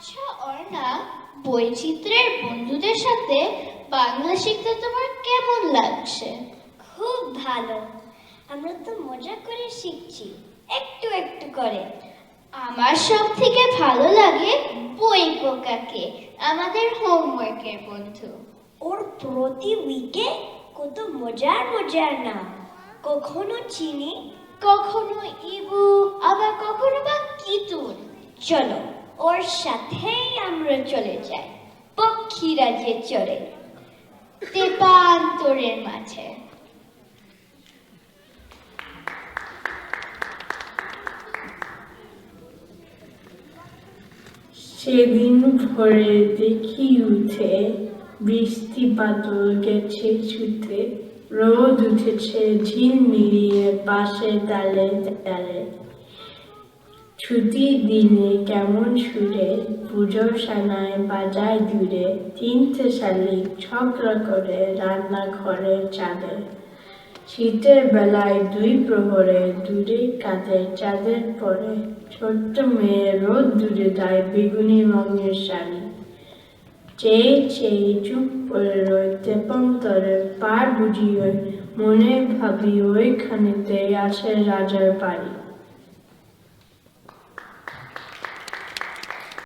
আচ্ছা অর্ণা বৈচিত্র্যের বন্ধুদের সাথে বাংলা শিখতে তোমার কেমন লাগছে? খুব ভালো। আমরা তো মজা করে শিখছি একটু একটু করে। আমার সব থেকে ভালো লাগে বই পোকাকে আমাদের হোমওয়ার্কের বন্ধু। ওর প্রতি উইকে কত মজার মজার নাম। কখনো চিনি কখনো ইবু আবার কখনো বা কিতুন। চলো ওর সাথেই আমরা চলে যাই পক্ষী রাজ্যে চলে তেপান্তরের মাঝে। সেদিন ভোরে দেখি উঠে বৃষ্টি বাদল গেছে ছুটে রোদ উঠেছে ঝিল মিলিয়ে পাশে ডালে ডালে। ছুটির দিনে কেমন সুরে পুজোর সানায় বাজায় দূরে তিনটে শালিক ঝগড়া করে রান্না ঘরে চাঁদে। শীতের বেলায় দুই প্রহরে দূরে কাঁধে চাঁদের পরে ছোট্ট মেয়ে রোদ দূরে যায় বেগুনি রঙের শাড়ি। চেয়ে চেয়ে চুপ করে রয় তেপন্তরে পার বুঝিয়ে মনে ভাবি ওইখানেতে আছে রাজার বাড়ি।